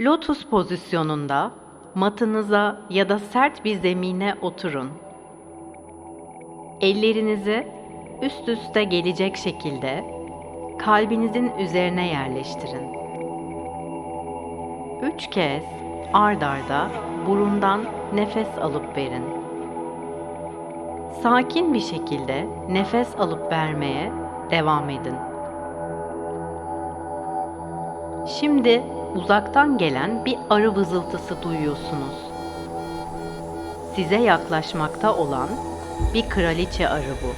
Lotus pozisyonunda matınıza ya da sert bir zemine oturun. Ellerinizi üst üste gelecek şekilde kalbinizin üzerine yerleştirin. Üç kez ard arda burundan nefes alıp verin. Sakin bir şekilde nefes alıp vermeye devam edin. Şimdi uzaktan gelen bir arı vızıltısı duyuyorsunuz. Size yaklaşmakta olan bir kraliçe arı bu.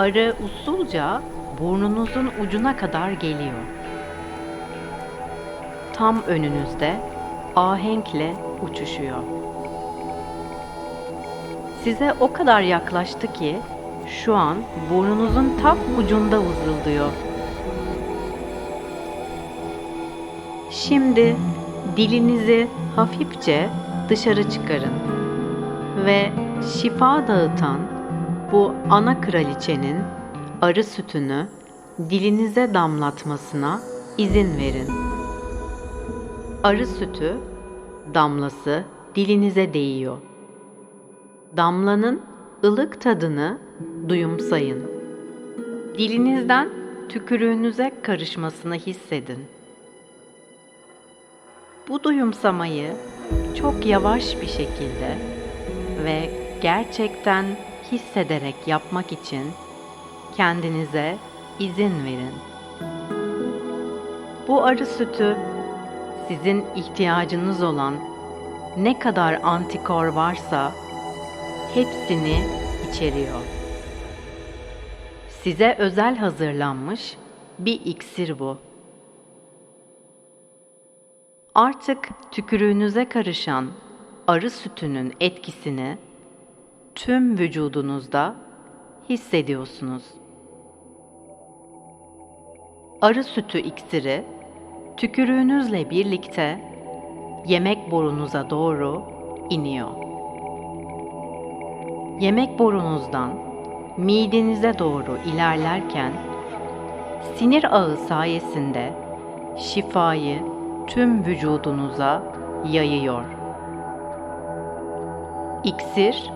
Arı usulca burnunuzun ucuna kadar geliyor. Tam önünüzde ahenkle uçuşuyor. Size o kadar yaklaştı ki şu an burnunuzun tam ucunda vızıldıyor. Şimdi dilinizi hafifçe dışarı çıkarın ve şifa dağıtan bu ana kraliçenin arı sütünü dilinize damlatmasına izin verin. Arı sütü damlası dilinize değiyor. Damlanın ılık tadını duyumsayın. Dilinizden tükürüğünüze karışmasını hissedin. Bu duyumsamayı çok yavaş bir şekilde ve gerçekten hissederek yapmak için kendinize izin verin. Bu arı sütü sizin ihtiyacınız olan ne kadar antikor varsa hepsini içeriyor. Size özel hazırlanmış bir iksir bu. Artık tükürüğünüze karışan arı sütünün etkisini tüm vücudunuzda hissediyorsunuz. Arı sütü iksiri tükürüğünüzle birlikte yemek borunuza doğru iniyor. Yemek borunuzdan midenize doğru ilerlerken sinir ağı sayesinde şifayı tüm vücudunuza yayıyor. İksir,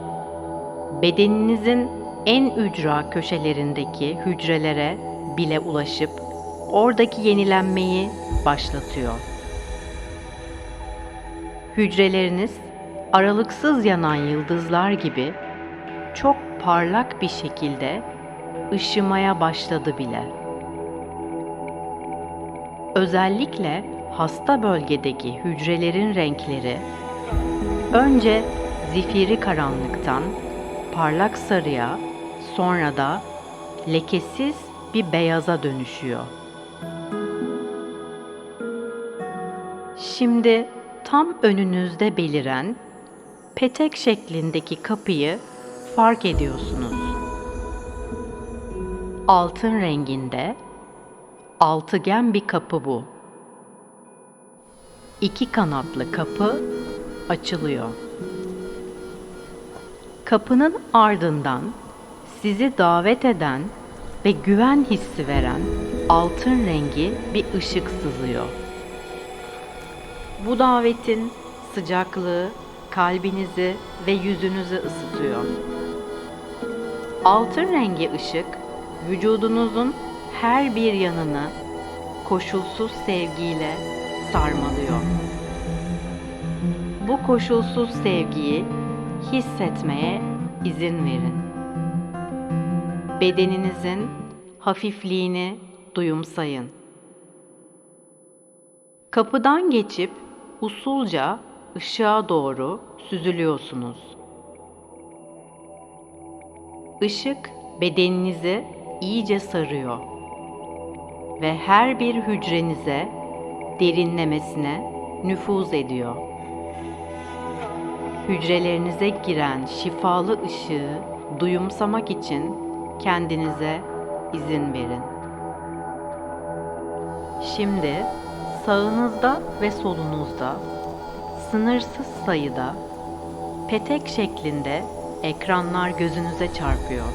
bedeninizin en ücra köşelerindeki hücrelere bile ulaşıp oradaki yenilenmeyi başlatıyor. Hücreleriniz aralıksız yanan yıldızlar gibi çok parlak bir şekilde ışımaya başladı bile. Özellikle hasta bölgedeki hücrelerin renkleri önce zifiri karanlıktan parlak sarıya sonra da lekesiz bir beyaza dönüşüyor. Şimdi tam önünüzde beliren petek şeklindeki kapıyı fark ediyorsunuz. Altın renginde altıgen bir kapı bu. İki kanatlı kapı açılıyor. Kapının ardından sizi davet eden ve güven hissi veren altın rengi bir ışık sızıyor. Bu davetin sıcaklığı kalbinizi ve yüzünüzü ısıtıyor. Altın rengi ışık vücudunuzun her bir yanını koşulsuz sevgiyle sarmalıyor. Bu koşulsuz sevgiyi hissetmeye izin verin. Bedeninizin hafifliğini duyumsayın. Kapıdan geçip usulca ışığa doğru süzülüyorsunuz. Işık bedeninizi iyice sarıyor ve her bir hücrenize derinlemesine nüfuz ediyor. Hücrelerinize giren şifalı ışığı duyumsamak için kendinize izin verin. Şimdi sağınızda ve solunuzda sınırsız sayıda petek şeklinde ekranlar gözünüze çarpıyor.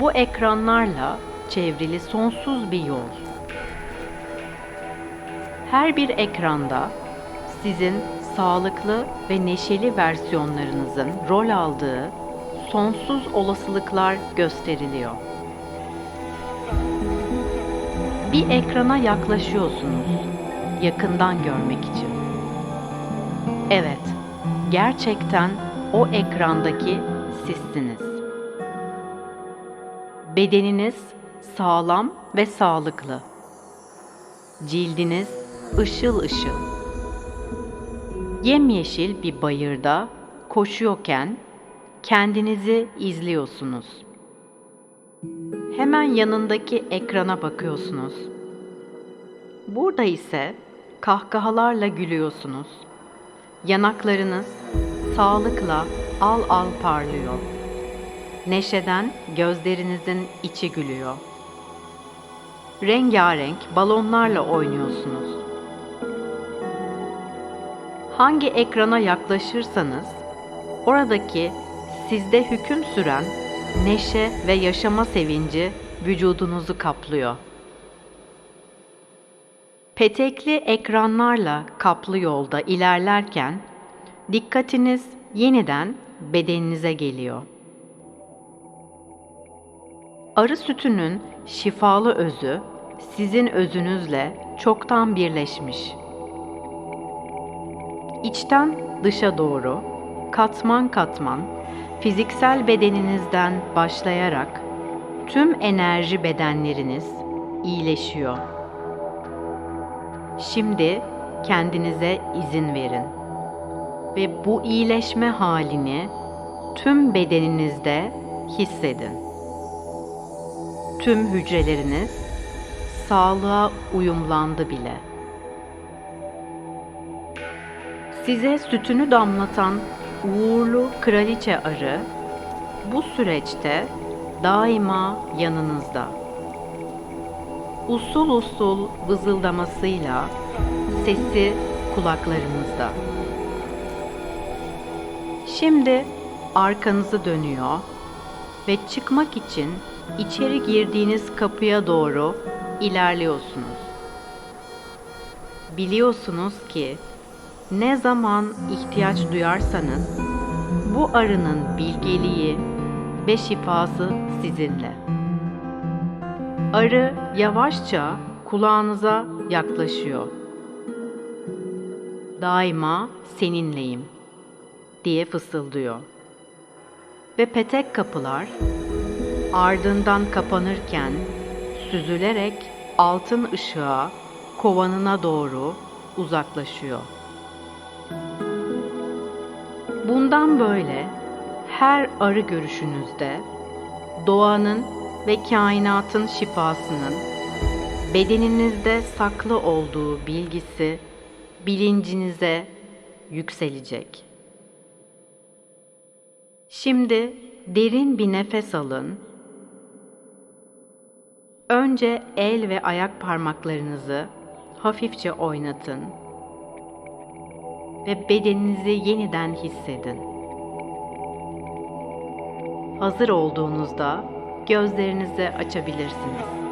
Bu ekranlarla çevrili sonsuz bir yol. Her bir ekranda sizin sağlıklı ve neşeli versiyonlarınızın rol aldığı sonsuz olasılıklar gösteriliyor. Bir ekrana yaklaşıyorsunuz yakından görmek için. Evet, gerçekten o ekrandaki sizsiniz. Bedeniniz sağlam ve sağlıklı. Cildiniz ışıl ışıl. Yemyeşil bir bayırda koşuyorken kendinizi izliyorsunuz. Hemen yanındaki ekrana bakıyorsunuz. Burada ise kahkahalarla gülüyorsunuz. Yanaklarınız sağlıkla al al parlıyor. Neşeden gözlerinizin içi gülüyor. Rengarenk balonlarla oynuyorsunuz. Hangi ekrana yaklaşırsanız oradaki sizde hüküm süren neşe ve yaşama sevinci vücudunuzu kaplıyor. Petekli ekranlarla kaplı yolda ilerlerken dikkatiniz yeniden bedeninize geliyor. Arı sütünün şifalı özü sizin özünüzle çoktan birleşmiş. İçten dışa doğru katman katman fiziksel bedeninizden başlayarak tüm enerji bedenleriniz iyileşiyor. Şimdi kendinize izin verin ve bu iyileşme halini tüm bedeninizde hissedin. Tüm hücreleriniz sağlığa uyumlandı bile. Size sütünü damlatan uğurlu kraliçe arı bu süreçte daima yanınızda. Usul usul vızıldamasıyla sesi kulaklarınızda. Şimdi arkanızı dönüyor ve çıkmak için içeri girdiğiniz kapıya doğru ilerliyorsunuz. Biliyorsunuz ki ne zaman ihtiyaç duyarsanız bu arının bilgeliği ve şifası sizinle. Arı yavaşça kulağınıza yaklaşıyor. Daima seninleyim diye fısıldıyor. Ve petek kapılar ardından kapanırken süzülerek altın ışığa kovanına doğru uzaklaşıyor. Bundan böyle her arı görüşünüzde doğanın ve kainatın şifasının bedeninizde saklı olduğu bilgisi bilincinize yükselecek. Şimdi derin bir nefes alın. Önce el ve ayak parmaklarınızı hafifçe oynatın ve bedeninizi yeniden hissedin. Hazır olduğunuzda gözlerinizi açabilirsiniz.